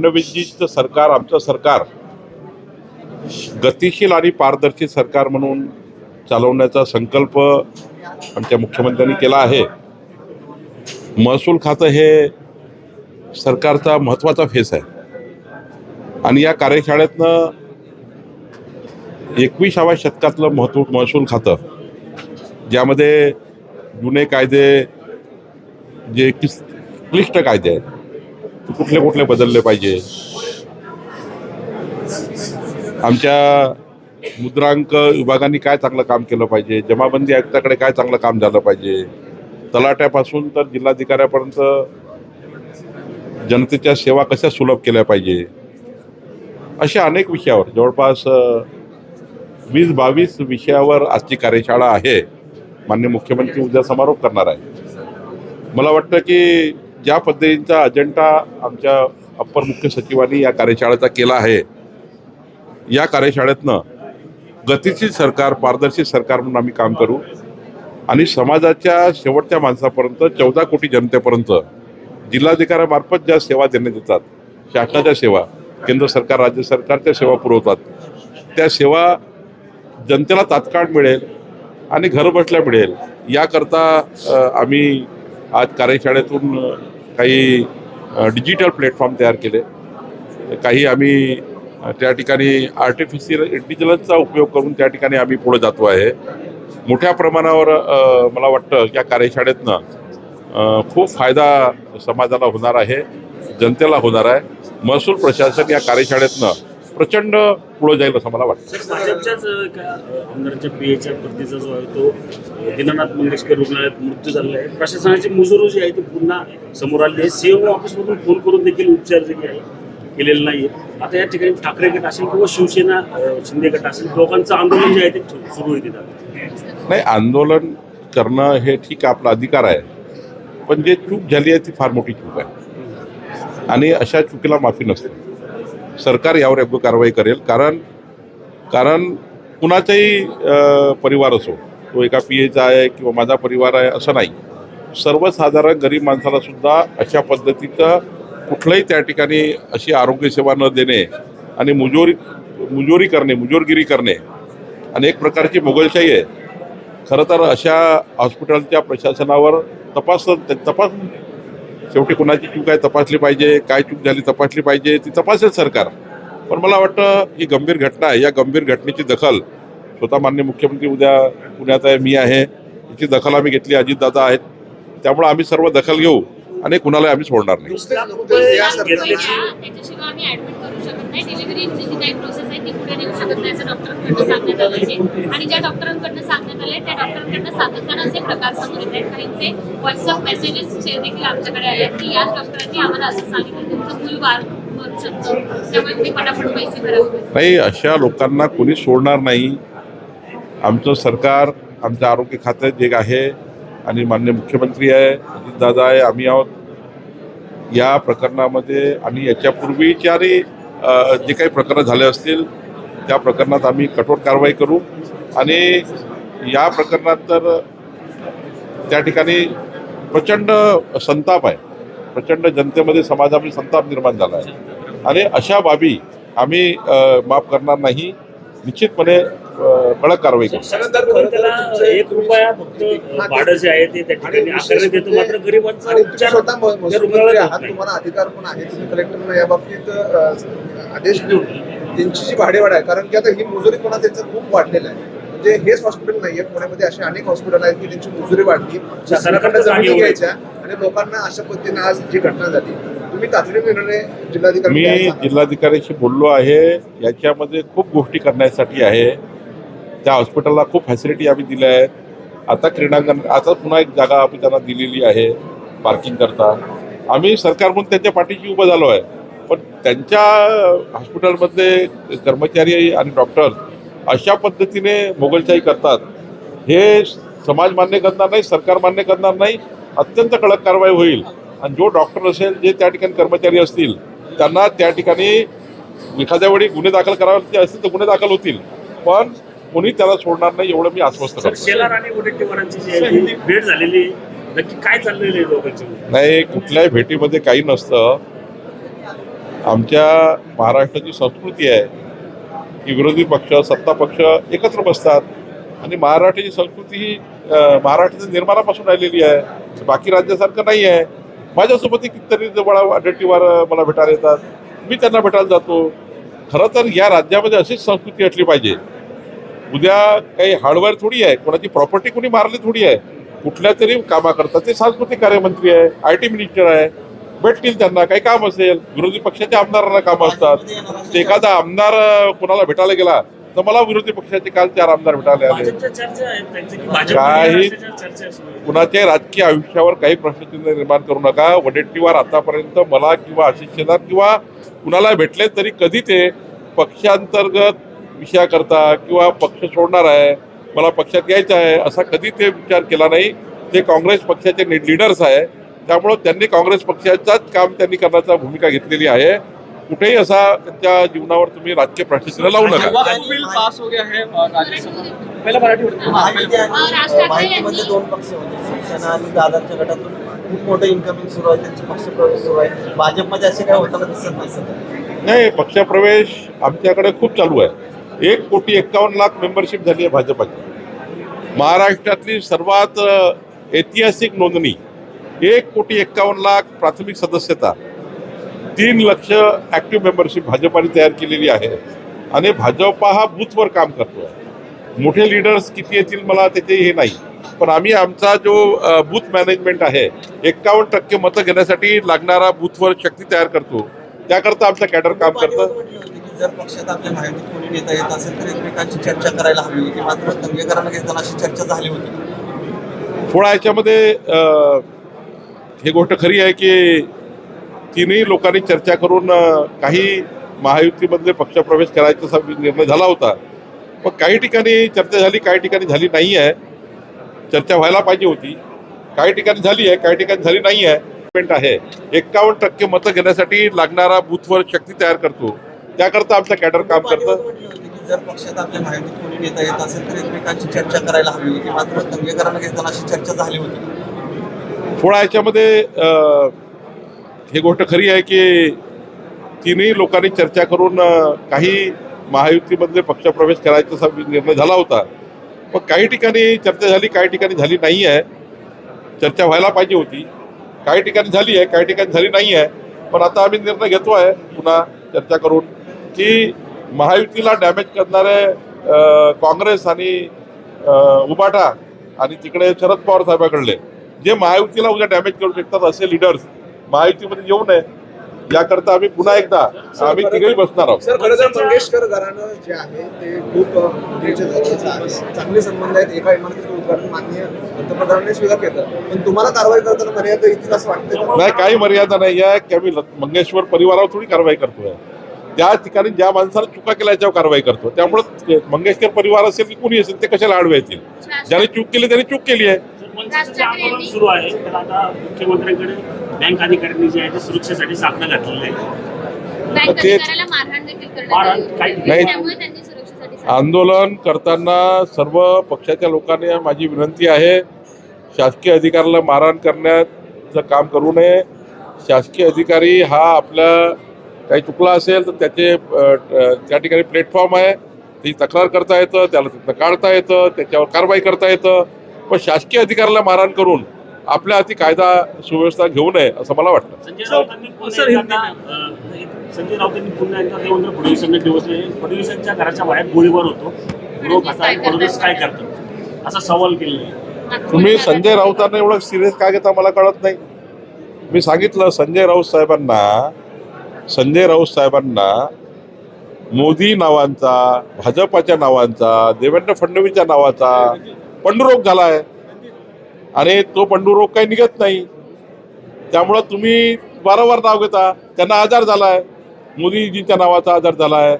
फडणवीसजीचं सरकार आमचं सरकार गतिशील आणि पारदर्शी सरकार म्हणून चालवण्याचा संकल्प आमच्या मुख्यमंत्र्यांनी केला आहे. महसूल खातं हे सरकारचा महत्त्वाचा फेस आहे. आणि या कार्यशाळेतनं एकविसाव्या शतकातलं महत्त्व महसूल खातं ज्यामध्ये जुने कायदे जे किस क्लिष्ट कायदे आहेत कुठले कुठले बदलले पाहिजे? आमच्या मुद्रांक विभागाने काय चांगलं काम केलं पाहिजे? जमाबंदी आयुक्ताकडे काय चांगलं काम झालं पाहिजे? तलाट्यापासून तर जिल्हाधिकाऱ्यापर्यंत जनतेच्या सेवा कशा सुलभ केल्या पाहिजे? अशा अनेक विषयावर जवळपास वीस बावीस विषयावर आजची कार्यशाळा आहे. मान्य मुख्यमंत्री उद्या समारोप करणार आहे. मला वाटतं की ज्या पद्धतीचा अजेंडा आमच्या अप्पर मुख्य सचिवांनी या कार्यशाळेचा केला आहे या कार्यशाळेतनं गतिशील सरकार पारदर्शी सरकार म्हणून आम्ही काम करू आणि समाजाच्या शेवटच्या माणसापर्यंत चौदा कोटी जनतेपर्यंत जिल्हाधिकाऱ्यामार्फत ज्या सेवा देण्यात येतात शासनाच्या सेवा केंद्र सरकार राज्य सरकारच्या सेवा पुरवतात त्या सेवा जनतेला तात्काळ मिळेल आणि घरबसल्या मिळेल याकरता आम्ही आज कार्यशाळेतून काही डिजिटल प्लॅटफॉर्म तयार केले. काही आम्ही त्या ठिकाणी आर्टिफिशियल इंटेलिजन्सचा उपयोग करून त्या ठिकाणी आम्ही पुढे जातो आहे. मोठ्या प्रमाणावर मला वाटतं या कार्यशाळेतनं खूप फायदा समाजाला होणार आहे जनतेला होणार आहे. महसूल प्रशासन या कार्यशाळेतनं प्रचंड पुढे जाईल असं मला वाटतं. भाजपच्याच आमदारांच्या पीएच्या जो आहे तो दीनानाथ मंगेशकर रुग्णालयात मृत्यू झालेला आहे. प्रशासनाची मुजोर जी आहे ती पुन्हा समोर आली आहे. सीएमओ ऑफिसमधून फोन करून देखील उपचार जे आहे केलेले नाही आता या ठिकाणी ठाकरे गट असेल किंवा शिवसेना शिंदे गट असेल दोघांचं आंदोलन जे आहे ते सुरू आहे तिथं. नाही आंदोलन करणं हे ठीक आहे आपला अधिकार आहे. पण जे चूक झाली आहे ती फार मोठी चूक आहे. आणि अशा चुकीला माफी नसते. सरकार यावर योग्य कारवाई करेल. कारण कारण कुणाचाही परिवार असो तो एका पी एचा आहे किंवा माझा परिवार आहे असं नाही. सर्वसाधारण गरीब माणसाला सुद्धा अशा पद्धतीचं कुठलंही त्या ठिकाणी अशी आरोग्यसेवा न देणे आणि मुजोरी मुजोरी करणे मुजोरगिरी करणे आणि एक प्रकारची मोगलशाही आहे. खरं तर अशा हॉस्पिटलच्या प्रशासनावर तपास तपास शेवटी कुणाची चूक आहे तपासली पाहिजे काय चूक झाली तपासली पाहिजे ती तपासेल सरकार. पण मला वाटतं ही गंभीर घटना आहे. या गंभीर घटनेची दखल स्वतः मान्य मुख्यमंत्री उद्या पुण्यात आहे मी आहे. याची दखल आम्ही घेतली. अजितदादा आहेत. त्यामुळं आम्ही सर्व दखल घेऊ. आणि कुणाला आम्ही सोडणार नाही अशा लोकांना कोणी सोडणार नाही. आमचं सरकार आमचं आरोग्य खातं जे आहे आणि मान्य मुख्यमंत्री आहे दादा आहे आम्ही आहोत. या प्रकरणामध्ये आणि याच्यापूर्वीच्याही जे काही प्रकरणं झाले असतील त्या प्रकरणात आम्ही कठोर कारवाई करू. आणि या प्रकरणात तर त्या ठिकाणी प्रचंड संताप आहे. प्रचंड जनतेमध्ये समाजामध्ये संताप निर्माण झाला आहे. आणि अशा बाबी आम्ही माफ करणार नाही. निश्चितपणे कडक कारवाई करू. एक रुपया फक्त भाडं जे आहे ते त्या ठिकाणी आकारण्यात येतं मात्र गरिबांचा उपचार. तुम्हाला अधिकार पण आहे. तुम्ही कलेक्टरला या बाबतीत अ, आदेश देऊन त्यांची जी भाडेवाढ आहे कारण की आता ही मुजुरीपणा त्यांचं खूप वाढलेलं आहे. म्हणजे हेच हॉस्पिटल नाहीये पुण्यामध्ये असे अनेक हॉस्पिटल आहेत की त्यांची मुजुरी वाढली. जमिनी होते. घ्यायच्या आणि लोकांना अशा पद्धतीने आज जी घटना झाली तुम्ही तातडीने निर्णय जिल्हाधिकारी मी जिल्हाधिकाऱ्याशी बोललो आहे याच्यामध्ये खूप गोष्टी करण्यासाठी आहे. त्या हॉस्पिटलला खूप फॅसिलिटी आम्ही दिल्या आहेत. आता क्रीडांगण आता पुन्हा एक जागा आम्ही त्यांना दिलेली आहे पार्किंग करता. आम्ही सरकार म्हणून त्यांच्या पाठीशी उभं झालो आहे. पण त्यांच्या हॉस्पिटलमधले कर्मचारी आणि डॉक्टर अशा पद्धतीने मोगलशाही करतात. हे समाज मान्य करणार नाही सरकार मान्य करणार नाही अत्यंत कडक कारवाई होईल. आणि जो डॉक्टर असेल जे त्या ठिकाणी कर्मचारी असतील त्यांना त्या ठिकाणी एखाद्या वेळी गुन्हे दाखल करावे असतील तर गुन्हे दाखल होतील. पण कोणी त्याला सोडणार नाही एवढं मी आश्वस्त भेट झालेली. नक्की काय चाललेलं नाही कुठल्याही भेटीमध्ये काही नसतं. आमच्या महाराष्ट्राची संस्कृती आहे की विरोधी पक्ष सत्ता पक्ष एकत्र बसतात. आणि महाराष्ट्राची संस्कृती ही महाराष्ट्राच्या निर्माणापासून राहिलेली आहे. बाकी राज्यासारखं नाही आहे. माझ्यासोबतही कितीतरी जवळ अड्डटीवार मला भेटायला येतात. मी त्यांना भेटायला जातो. खरं तर या राज्यामध्ये अशीच संस्कृती असली पाहिजे. उद्या काही हार्डवेअर थोडी आहे कोणाची प्रॉपर्टी कोणी मारली थोडी आहे. कुठल्या तरी कामा करतात ते सांस्कृतिक कार्यमंत्री आहे आय टी मिनिस्टर आहे. भेटतील त्यांना काही काम असेल. विरोधी पक्षाच्या आमदारांना कामं असतात. ते एखादा आमदार कोणाला भेटायला गेला तर मला विरोधी पक्षाचे काल चार आमदार भेटायला आले. काही-. कुणाच्या राजकीय आयुष्यावर काही प्रश्नचिन्ह निर्माण करू नका. वडेट्टीवार आतापर्यंत मला किंवा आशिष शेलार किंवा कुणाला भेटले तरी कधी ते पक्षांतर्गत विषयाकरता किंवा पक्ष सोडणार आहे मला पक्षात यायचं आहे असा कधी ते विचार केला नाही. ते काँग्रेस पक्षाचे लीडर्स आहे. त्यामुळं त्यांनी काँग्रेस पक्षाचाच काम त्यांनी करण्याचा भूमिका घेतलेली आहे. कुठेही असा त्यांच्या जीवनावर तुम्ही राजकीय प्रश्नचिन्ह लावू नका. वक्फ बिल पास गया और राज्यसभा पहिला मराठी होतं. माहिती अं, राज आणि ठाकरे माहितीमध्ये यांनी- दोन पक्ष होते. शिवसेना आणि दादाच्या गटातून खूप मोठं इन्कमिंग सुरू आहे. त्यांचे पक्ष प्रवेश सुरू आहे. भाजपमध्ये असे काय होताना दिसत नाही सध्या. नाही पक्षप्रवेश आमच्याकडे खूप चालू आहे. एक कोटी एक्कावन्न लाख मेंबरशिप झाली आहे भाजपाची. महाराष्ट्रातली सर्वात ऐतिहासिक नोंदणी एक कोटी एक्कावन्न लाख प्राथमिक सदस्यता तीन लक्ष ॲक्टिव्ह मेंबरशिप भाजपाने तयार केलेली आहे. आणि भाजपा हा बूथवर काम करतो मोठे लीडर्स किती येतील मला त्याचे हे नाही. पण आम्ही आमचा जो बूथ मॅनेजमेंट आहे एक्कावन्न टक्के मतं घेण्यासाठी लागणारा बूथवर शक्ती तयार करतो. त्याकरता आमचं कॅडर काम करतं. जर पक्षात आपल्या माहिती कोणी नेता येत असेल तर एकमेकांची चर्चा करायला हवी होती. मात्र दंगेकरांना घेताना अशी चर्चा झाली होती. थोडा याच्यामध्ये हे ही गोष्ट खरी आहे की तिन्ही लोकांनी चर्चा करून काही महायुतीमधले पक्षप्रवेश करायचा निर्णय झाला होता. पण काही ठिकाणी चर्चा झाली काही ठिकाणी झाली नाही आहे. चर्चा व्हायला पाहिजे होती. काही ठिकाणी झाली आहे काही ठिकाणी झाली नाही आहे. पेंट आहे. एक्कावन्न टक्के मतं घेण्यासाठी लागणारा बूथवर शक्ती तयार करतो. त्याकरता आमचं कॅडर काम करतं. जर पक्षात आपल्या माहिती कोणी नेता येत असेल तर एकमेकांची चर्चा करायला हवी होती. मात्र दंगेकरांना घेताना अशी चर्चा झाली होती. थोडा याच्यामध्ये ही गोष्ट खरी आहे की तिन्ही लोकांनी चर्चा करून काही महायुतीमधले पक्षप्रवेश करायचा निर्णय झाला होता. पण काही ठिकाणी चर्चा झाली काही ठिकाणी झाली नाही आहे. चर्चा व्हायला पाहिजे होती. काही ठिकाणी झाली आहे काही ठिकाणी झाली नाही आहे. पण आता आम्ही निर्णय घेतो आहे पुन्हा चर्चा करून की महायुतीला डॅमेज करणारे काँग्रेस आणि उबाटा आणि तिकडे शरद पवार साहेबाकडले जे महायुतीला उद्या डॅमेज करू शकतात असे लिडर्स महायुतीमध्ये येऊ नये. याकरता आम्ही पुन्हा एकदा आम्ही तिघेही बसणार आहोत. सर खरं तर मंगेशकर घराणं जे आहे ते खूप चांगले संबंध आहेत एका इमारतीचं उद्घाटन माननीय पंतप्रधानांनी स्वीकार केलं. पण तुम्हाला कारवाई करताना मर्यादा येतील असं वाटतं? नाही काही मर्यादा नाही आहे. की आम्ही मंगेश्वर परिवारावर थोडी कारवाई करतोय. त्या ठिकाणी ज्या माणसानं चुका केल्या याच्यावर कारवाई करतो. त्यामुळे ते मंगेशकर परिवार असेल की कोणी असेल ते कशाला आडवे येतील? ज्याने चूक केली त्याने चूक केली आहे. सुरू आहे. त्याला आता मुख्यमंत्र्यांकडे बँक अधिकाऱ्यांनी जे आहे ते सुरक्षेसाठी साखळं घातलेलं आहे. बँक ते- अधिकाऱ्याला मारहाण देखील करण्यात मारहाण आली काही- होती. नाही. त्यामुळे त्यांनी सुरक्षेसाठी आंदोलन करताना सर्व पक्षाच्या लोकांनी माझी विनंती आहे शासकीय अधिकाऱ्याला मारहाण करण्याचं काम करू नये. शासकीय अधिकारी हा आपल्या काही चुकला असेल तर त्याचे त्या ठिकाणी प्लॅटफॉर्म आहे. त्याची तक्रार करता येतं त्याला तिथनं काढता येतं त्याच्यावर कारवाई करता येतं. पण शासकीय अधिकाऱ्याला मारहाण करून आपल्या हाती कायदा सुव्यवस्था घेऊ नये असं मला वाटतं. संजय राऊतांनी पुन्हा एकदा अं, संजय राऊतांनी पुन्हा एकदा देवेंद्र फडणवीसांना डिवचले फडणवीसांच्या घराच्या बाहेर गोळीबार होतो. गृह खाता फडणवीस काय करतात? असा सवाल केलेला आहे तुम्ही संजय राऊतांना एवढं सिरियस का घेता मला कळत नाही. मी सांगितलं संजय राऊत साहेबांना संजय राऊत साहेबांना मोदी नावांचा भाजपाच्या नावांचा देवेंद्र फडणवीसच्या नावाचा पंडुरोग झाला आहे आणि तो पंडुरोग काही निघत नाही. त्यामुळं तुम्ही वारंवार नाव घेता. त्यांना आजार झाला आहे मोदीजींच्या नावाचा आजार झाला आहे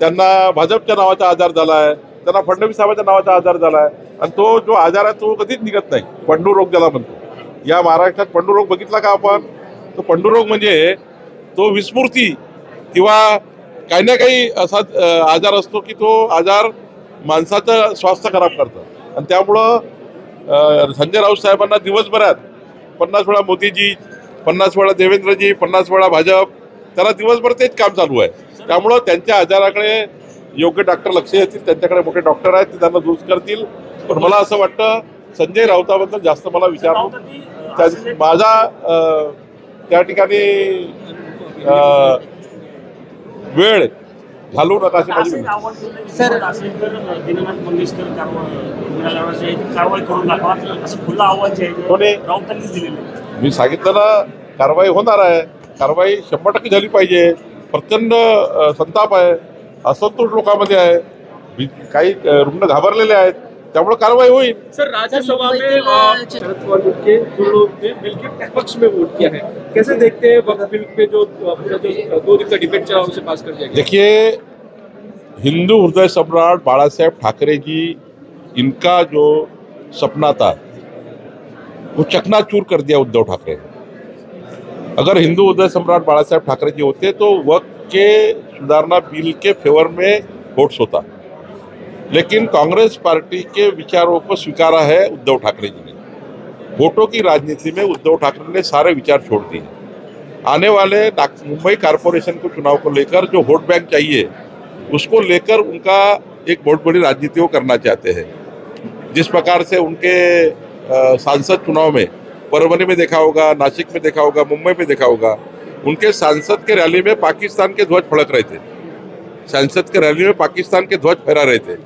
त्यांना भाजपच्या नावाचा आजार झाला आहे त्यांना फडणवीस साहेबांच्या नावाचा आजार झाला आहे आणि तो जो आजार आहे तो कधीच निघत नाही. पंडुरोग ज्याला म्हणतो. या महाराष्ट्रात पंडुरोग बघितला का आपण? तो पंडुरोग म्हणजे तो विस्मृती किंवा काही ना काही असा आजार असतो की तो आजार माणसाचं स्वास्थ्य खराब करतं. आणि त्यामुळं संजय राऊत साहेबांना दिवसभरात पन्नास वेळा मोदीजी पन्नास वेळा देवेंद्रजी पन्नास वेळा भाजप त्याला दिवसभर तेच काम चालू आहे. त्यामुळं त्यांच्या आजाराकडे योग्य डॉक्टर लक्ष देतील त्यांच्याकडे मोठे डॉक्टर आहेत ते त्यांना दुरुस्त करतील. पण मला असं वाटतं संजय राऊताबद्दल जास्त मला विचार माझा त्या ठिकाणी वेळ घालवू नका अशी माझी असं की सर दीननाथ मंगेशकर कारवा- रुग्णालयावर जे आहे ते कारवाई करून दाखवा असं खुलं आव्हान जे आहे कोणी? ते राऊतांनीच दिलेलं आहे मी सांगितलं ना कारवाई होणार आहे. कारवाई शंभर टक्के झाली पाहिजे. प्रचंड संताप आहे. असंतोष लोकांमध्ये आहे. काही रुग्ण घाबरलेले आहेत. त्यामुळे कारवाई होईल. सर राज्यसभा में शरद पवार ग्रुप के दो लोग ने मिलकर पक्ष में वोट किया है। कैसे देखते हैं वक्त बिल पे जो पूरा जो दो दिन का डिबेट चला उसे पास कर दिया देखिए हिंदू हृदय सम्राट बाला साहेब ठाकरे जी इनका जो सपना था वो चकनाचूर कर दिया उद्धव ठाकरे ने। अगर हिंदू हृदय सम्राट बाला साहेब ठाकरे जी होते तो वक्त के सुधारना बिल के फेवर में वोट्स होता। लेकिन कांग्रेस पार्टी के विचारों को स्वीकारा है उद्धव ठाकरे जी ने। वोटों की राजनीति में उद्धव ठाकरे ने सारे विचार छोड़ दिए। आने वाले मुंबई कारपोरेशन के चुनाव को लेकर जो वोट बैंक चाहिए, उसको लेकर उनका एक बहुत बड़ी राजनीति वो करना चाहते हैं। जिस प्रकार से उनके सांसद चुनाव में परवनी में देखा होगा, नासिक में देखा होगा, मुंबई में देखा होगा, उनके सांसद के रैली में पाकिस्तान के ध्वज फड़क रहे थे। सांसद के रैली में पाकिस्तान के ध्वज फहरा रहे थे।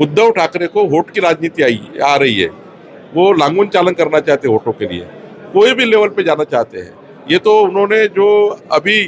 उद्धव ठाकरे को वोट की राजनीति आई, आ रही है। वो लांगून चालन करना चाहते हैं वोटों के लिए। कोई भी लेवल पे जाना चाहते हैं। ये तो उन्होंने जो अभी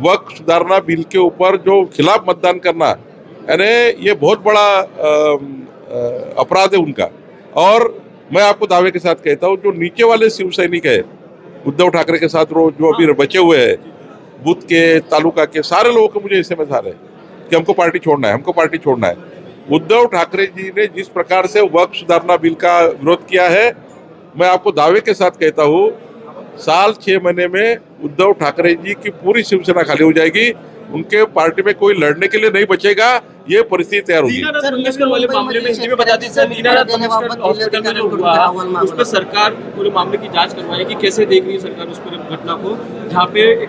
वक्त सुधारना, बिल के ऊपर जो खिलाफ मतदान करना यानी ये बहुत बड़ा अपराध है उनका। और मैं आपको दावे के साथ कहता हूँ, जो नीचे वाले शिव सैनिक है, उद्धव ठाकरे के साथ जो अभी बचे हुए हैं बूथ के तालुका के सारे लोगों को मुझे ऐसे में सारे कि हमको पार्टी छोड़ना है, हमको पार्टी छोड़ना है। उद्धव ठाकरे जी ने जिस प्रकार से वक्त सुधारना बिल का विरोध किया है, मैं आपको दावे के साथ कहता हूँ, साल छह महीने में उद्धव ठाकरे जी की पूरी शिवसेना खाली हो जाएगी। उनके पार्टी में कोई लड़ने के लिए नहीं बचेगा ये परिस्थिति तैयार होगी। सर, वाले मामले में हिंदी में बता दीजिए सर दीनानाथ देण्याबाबत मंगेशकर दिल्ली हॉस्पिटल में जो हुआ उस पर सरकार पूरे मामले की जाँच करवाएगी कैसे देख रही है सरकार उस पूरे घटना को। जहाँ पे एक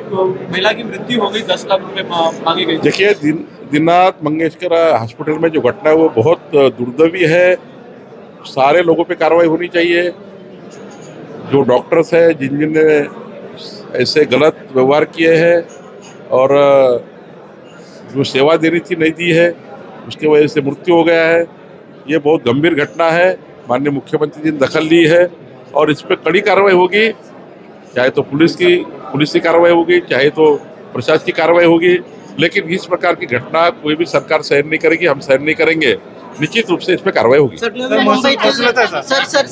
महिला की मृत्यु हो गई दस लाख रुपए मा- मांगे गए। देखिए दिन दीननाथ मंगेशकर हॉस्पिटल में जो घटना है वो बहुत दुर्दवी है। सारे लोगों पे कार्रवाई होनी चाहिए। जो डॉक्टर्स है जिन जिन ने ऐसे गलत व्यवहार किए हैं और जो सेवा देनी थी नहीं दी है उसके वजह से मृत्यु हो गया है ये बहुत गंभीर घटना है माननीय मुख्यमंत्री जी ने दखल ली है और इस पर कड़ी कार्रवाई होगी चाहे तो पुलिस की पुलिस की कार्रवाई होगी चाहे तो प्रशासन की कार्रवाई होगी लेकिन इस प्रकार की घटना कोई भी सरकार सहन नहीं करेगी हम सहन नहीं करेंगे निश्चित रूप से इस पर कार्रवाई होगी सर मुंबईत सर सर